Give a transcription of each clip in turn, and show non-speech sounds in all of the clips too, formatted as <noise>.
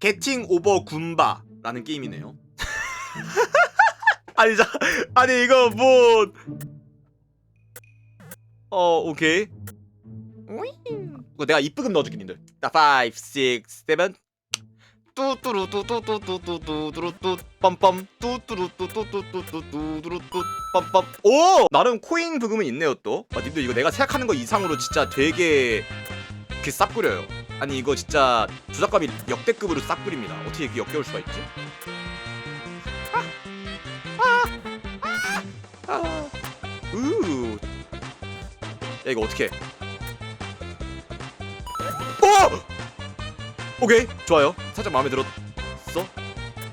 게팅 오버 군바라는 게임이네요. <laughs> 아니 자 아니 이거 뭐 어, 오케이. 이거 내가 이쁘금 넣어줄게 님들. 자, 5, 6, 7 뚜뚜루 뚜뚜뚜뚜뚜뚜뚜뚜 빰빰 뚜뚜루 뚜뚜뚜뚜뚜뚜뚜뚜 빰빰 오 나름 코인 부금은 있네요 또. 아 님들 이거 내가 생각하는 거 이상으로 진짜 되게 그 쌉구려요. 아니 이거 진짜 조작감이 역대급으로 쌉구립니다. 어떻게 이렇게 역겨울 수가 있지? 아, 아, 우. 야 이거 어떻게? 오! 오케이 좋아요. 살짝 마음에 들었어.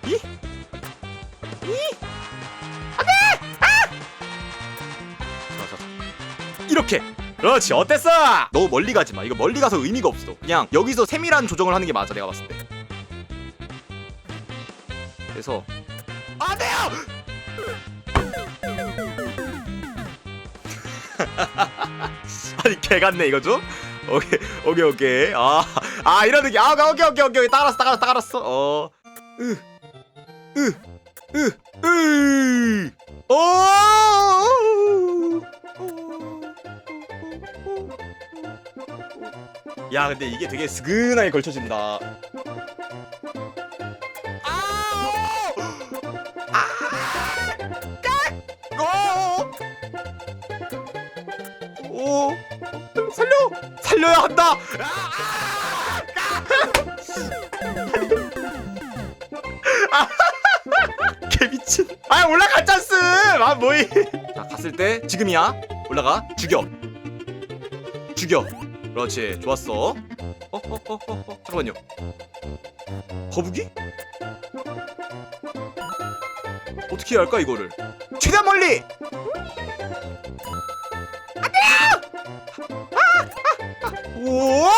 이? 이? 안돼! 아! 자, 자, 자. 이렇게. 그렇지 어땠어? 너무 멀리 가지 마. 이거 멀리 가서 의미가 없어. 그냥 여기서 세밀한 조정을 하는 게 맞아 내가 봤을 때. 그래서 안 돼요. <laughs> 아니 개 같네 이거 좀. 오케이 오케이 오케이. 아 아 이런 느낌. 아 오케이 오케이 오케이 따라왔어 따라왔어 따라왔어. 어. 으 으 으으으 오. 야 근데 이게 되게 스근하게 걸쳐진다. 아! 아! 깍! 오! 오! 살려! 살려야 한다! 아! 아! 아 <laughs> 찬스! 아 뭐이? 자 갔을 때 지금이야. 올라가. 죽여. 죽여. 그렇지. 좋았어. 어? 어? 어? 어? 어? 잠깐만요. 거북이? 어떻게 해야 할까 이거를? 최대한 멀리! 우와!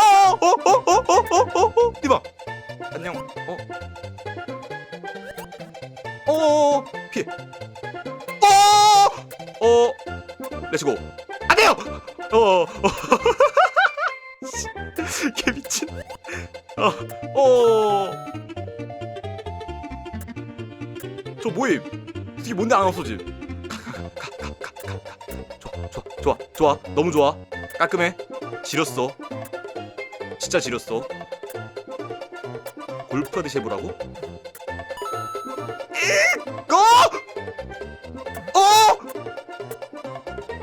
어, 어, 어, 어, 어, 어, 어, 어, 이봐. 안녕. 어. 어, 어, 어, 피해. 어, 어, 렛츠고. 이게 뭔데 안 없어지? 좋아, 좋아, 좋아, 좋아, 너무 좋아. 깔끔해. 지렸어. 진짜 지렸어. 골프 하듯이 해보라고? 고! 어!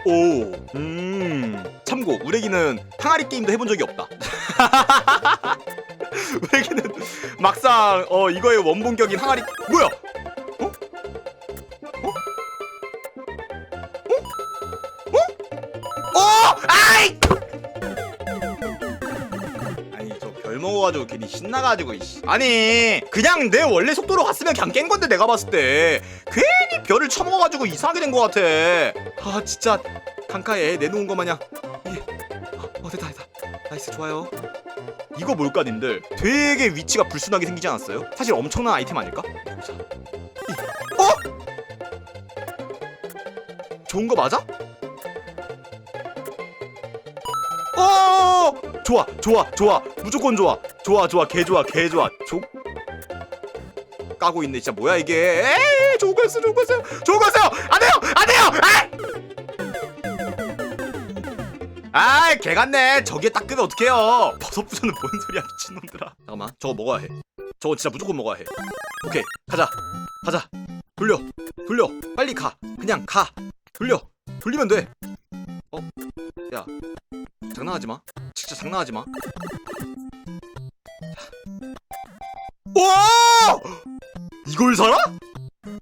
오, 음. 참고, 우레기는 항아리 게임도 해본 적이 없다. <laughs> 우레기는 막상 어 이거의 원본격인 항아리 뭐야? 아이! 아니 저 별 먹어가지고 괜히 신나가지고 이씨. 아니 그냥 내 원래 속도로 갔으면 그냥 깬 건데 내가 봤을 때 괜히 별을 처먹어가지고 이상하게 된것 같아. 아 진짜 강가에 내놓은 거 마냥 이게 어, 어 됐다 됐다 나이스 좋아요. 이거 뭘까 님들? 되게 위치가 불순하게 생기지 않았어요? 사실 엄청난 아이템 아닐까? 자, 이, 어? 좋은 거 맞아? 좋아, 좋아, 좋아. 무조건 좋아. 좋아, 좋아, 개 좋아, 개 좋아. 조 까고 있네. 진짜 뭐야 이게? 에이, 거였어요. 좋은 거였어요. 안 돼요, 안 돼요. 아! 아, 개 같네. 저기에 딱 끄면 어떡해요? 버섯 부전은 뭔 소리야, 미친놈들아. 잠깐만, 저거 먹어야 해. 저거 진짜 무조건 먹어야 해. 오케이, 가자, 가자. 돌려, 돌려. 빨리 가. 그냥 가. 돌려. 돌리면 돼. 어? 야, 장난하지 마. 진짜 장난하지 마. 와! 이걸 살아?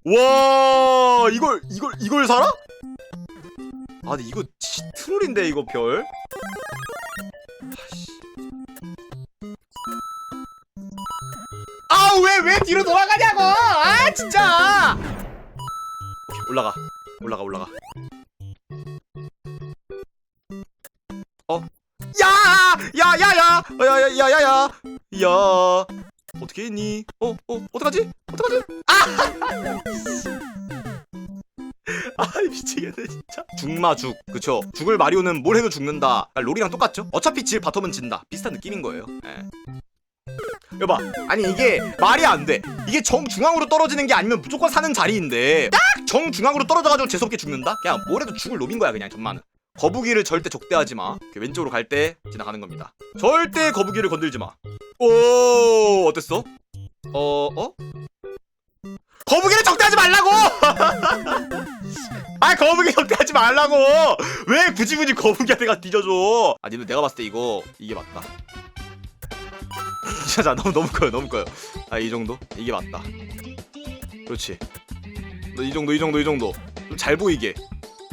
와, 이걸 이걸 이걸 살아? 아, 근데 이거 치, 트롤인데 이거 별. 아, 왜 왜 뒤로 돌아가냐고? 아, 진짜. 올라가. 올라가 올라가. 야, 야, 야! 야, 야, 야! 어떻게 했니? 어, 어, 어떡하지? 어떡하지? 아! <laughs> 아, 미치겠네, 진짜. 죽마죽. 그쵸. 죽을 마리오는 뭘 해도 죽는다. 그러니까 롤이랑 똑같죠? 어차피 질 바텀은 진다. 비슷한 느낌인 거예요. 예. 여봐 아니 이게 말이 안 돼 이게 정중앙으로 떨어지는 게 아니면 무조건 사는 자리인데 딱 정중앙으로 떨어져가지고 재수없게 죽는다? 그냥 뭐래도 죽을 놈인 거야 그냥 전마는 거북이를 절대 적대하지 마 이렇게 왼쪽으로 갈 때 지나가는 겁니다 절대 거북이를 건들지 마 오 어땠어? 어 어? 거북이를 적대하지 말라고! <laughs> 아 거북이 적대하지 말라고! 왜 굳이 굳이 거북이한테 가 뒤져줘? 아 니들 내가 봤을 때 이거 이게 맞다 <laughs> 진짜 너무 너무 커요 너무 커요 아 이 정도? 이게 맞다 그렇지 너 이 정도 이 정도 이 정도 좀 잘 보이게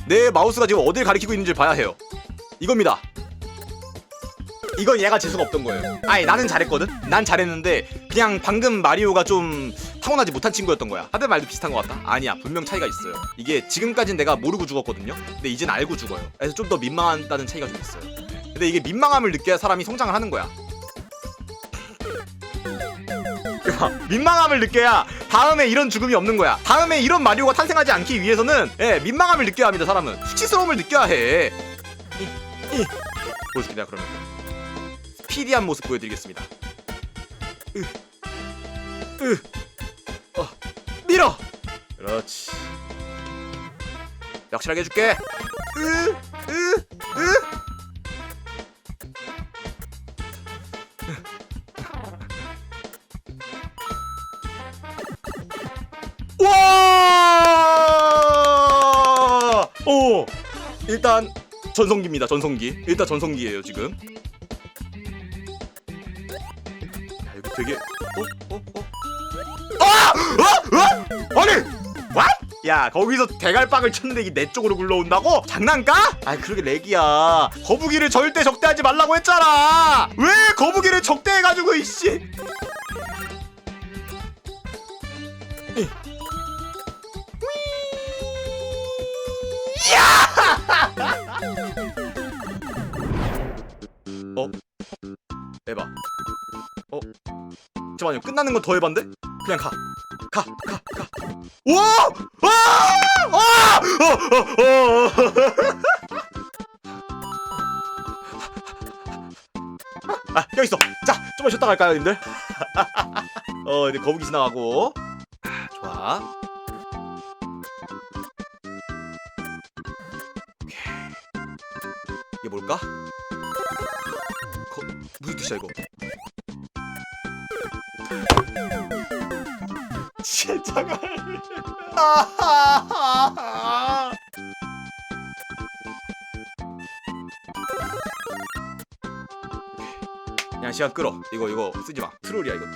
내 마우스가 지금 어딜 가리키고 있는지 봐야 해요. 이겁니다. 이건 얘가 재수가 없던 거예요. 아니 나는 잘했거든? 난 잘했는데 그냥 방금 마리오가 좀 타고나지 못한 친구였던 거야. 하드 말도 비슷한 것 같다? 아니야 분명 차이가 있어요. 이게 지금까진 내가 모르고 죽었거든요? 근데 이젠 알고 죽어요. 그래서 좀 더 민망하다는 차이가 좀 있어요. 근데 이게 민망함을 느껴야 사람이 성장을 하는 거야 야, <laughs> 민망함을 느껴야 다음에 이런 죽음이 없는 거야. 다음에 이런 마리오가 탄생하지 않기 위해서는 예, 민망함을 느껴야 합니다. 사람은 수치스러움을 느껴야 해. 내가 그러면 스피디한 모습 보여드리겠습니다. 으, 으, 어, 밀어. 그렇지. 확실하게 해줄게. 으, 으, 으. 와! 오! 일단 전성기입니다. 전성기. 일단 전성기예요, 지금. 야, 이거 되게 어? 어? 어? 아! 어? 어? 아니! What? 야 거기서 대갈빵을 쳤는데 이게 내 쪽으로 굴러온다고? 장난까? 아 그러게 렉이야 거북이를 절대 적대하지 말라고 했잖아 왜 거북이를 적대해가지고 이씨 어? 해봐. 어? 잠깐만요. 끝나는 건더 해반데? 그냥 가. 가, 가, 가. 와! 와! 와! 어, 어, 어. 아, 여기 있어. 자, 좀만 쉬었다 갈까요, 님들? <laughs> 어, 이제 거북이 지나가고. 아, 좋아. 뭘까? 거, 무슨 뜻이야 이거? 진짜 갈. 아하하하. 그냥 시간 끌어. 이거 이거 쓰지 마. 트롤이야 이거.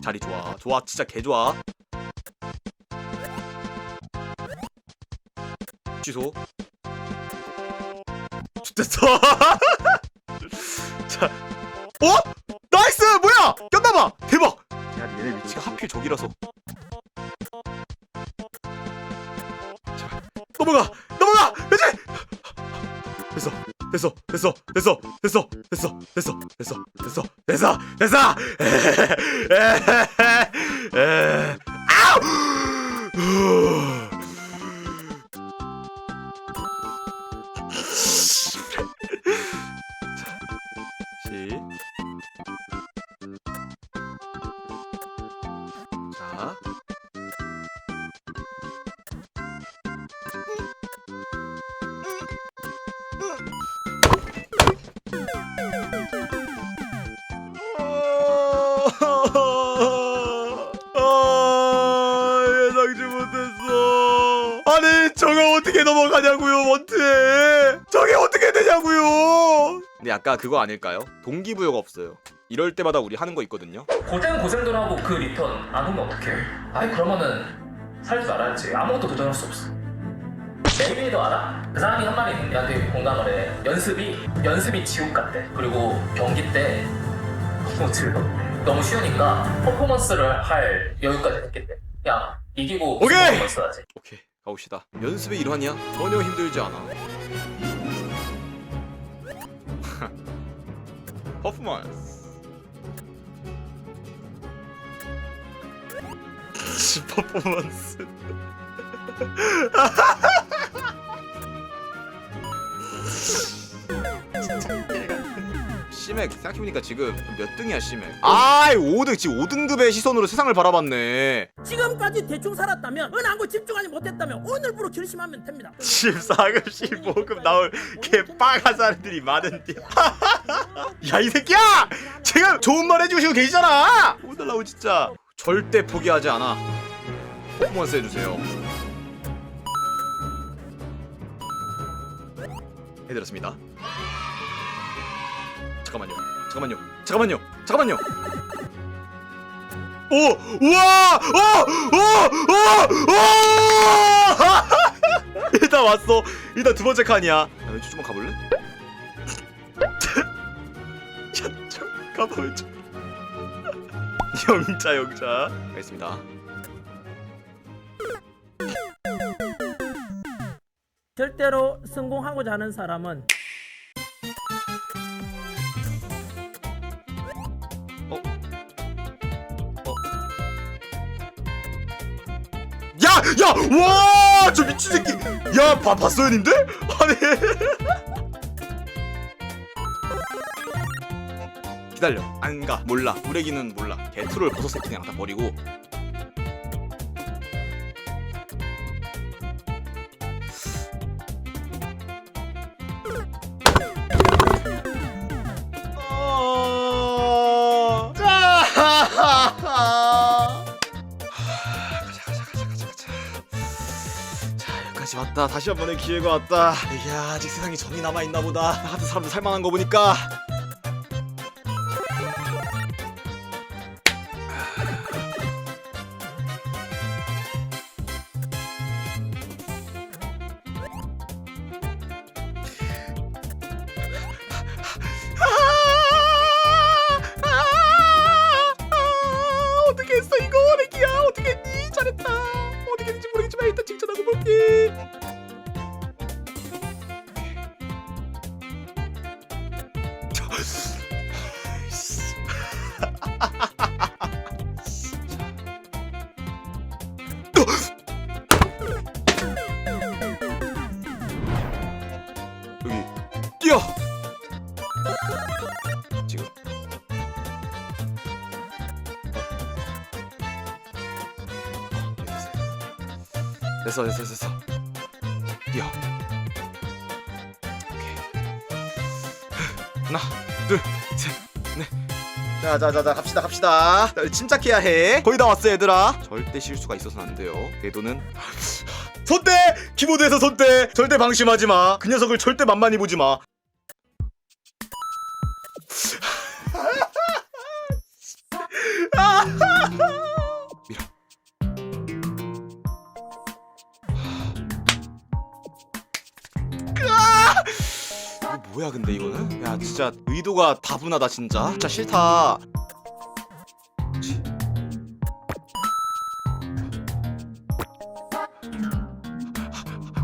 자리 좋아. 좋아. 진짜 개 좋아. 취소. 됐어. 자, 어? 나이스! 뭐야? 꼈나봐. 대박. 야, 얘네 위치가 하필 저기라서. 자, 넘어가, 넘어가. 그렇지. 됐어, 됐어, 됐어, 됐어, 됐어, 됐어, 됐어, 됐어, 됐어, 됐어, 됐어. 에, 아우! 시. 자. 아, 예상치 못했어. 아니, 저거 어떻게 넘어가냐고요, 어떻게 되냐고요. 근데 아까 그거 아닐까요? 동기부여가 없어요. 이럴 때마다 우리 하는 거 있거든요. 고생 고생들 하고 그 리턴 안 오면 어떡해? 아이 그러면은 살지 말아야지 아무것도 도전할 수 없어 메이웨이도 알아? 그 사람이 한 말이 내한테 공감을 해 연습이 연습이 지옥 같대 그리고 경기 때 너무 즐겁대 너무 쉬우니까 퍼포먼스를 할 여유까지 됐겠대 그냥 이기고 오케이! 퍼포먼스 하지 오케이, 가봅시다. 연습의 일환이야. 전혀 힘들지 않아. Hoffen wir es. Popomans. 시맥 생각해보니까 지금 몇 등이야 시맥 아이 5등 지금 5등급의 시선으로 세상을 바라봤네. 지금까지 대충 살았다면 은한 거 집중하지 못했다면 오늘부로 결심하면 됩니다. 14급 15급 나올 개빠가 사람들이 많은데 <laughs> 야 이 새끼야! 지금 좋은 말 해주시고 계시잖아! 오달라고 진짜. 절대 포기하지 않아. 퍼포먼스 해주세요. 해드렸습니다 잠깐만요. 잠깐만요. 잠깐만요. 잠깐만요. 오! 우와! 오 오 오 오! <laughs> 일단 왔어. 일단 두 번째 칸이야. 야, 왼쪽 좀만 가볼래? <laughs> 야 좀 가봐 왼쪽. <laughs> 영자 영자. 알겠습니다. 절대로 성공하고자 하는 사람은 와! 저 미친 새끼! 야! 봐, 봤어요, 님들? <laughs> 아니. 기다려. 안 가. 몰라. 우레기는 몰라. 개트롤 버섯 그냥 다 버리고. 왔다 다시 한 번의 기회가 왔다. 이게 아직 세상에 정이 남아있나 보다. 나 같은 사람도 살만한 거 보니까 됐어 됐어 됐어. 뛰어. 오케이. 하나 둘셋넷. 자자자자 갑시다 갑시다. 자, 침착해야 해. 거의 다 왔어 얘들아. 절대 실수가 있어서는 안 돼요. 궤도는 <laughs> 손대! 키보드에서 손대! 절대 방심하지 마 그 녀석을 절대 만만히 보지 마 뭐야 근데 이거는? 야 진짜 의도가 다분하다 진짜 진짜 싫다 치.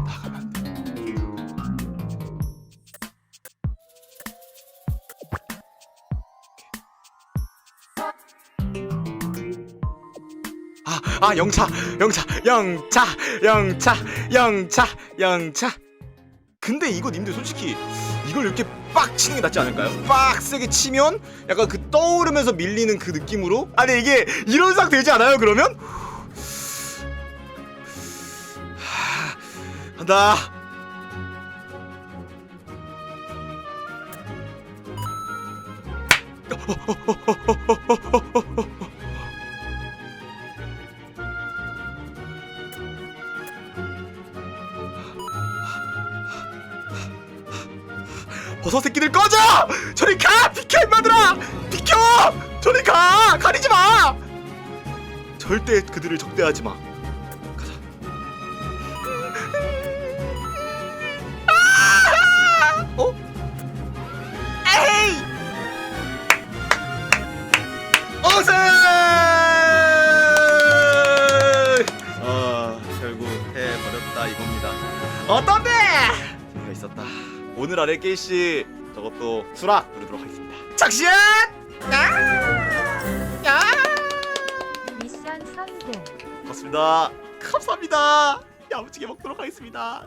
나가면 안 돼. 아, 아, 영차, 영차, 영차, 영차, 영차, 영차. 근데 이거 님들 솔직히 이걸 이렇게 빡 치는 게 낫지 않을까요? 빡 세게 치면 약간 그 떠오르면서 밀리는 그 느낌으로 아니 이게 이런 상 되지 않아요 그러면? 하, 간다 버섯 새끼들 꺼져! 저리 가! 비켜 임마들아! 비켜! 저리 가! 가리지 마! 절대 그들을 적대하지 마. 가자. 아! 어? 에이! 어세! 아 결국 해버렸다 이겁니다. 어떤데? 오늘 아래 게이씨 저것도 수락 누르도록 하겠습니다. 착시한! 야! 야! 미션 성공. 고맙습니다. 감사합니다. 야무지게 먹도록 하겠습니다.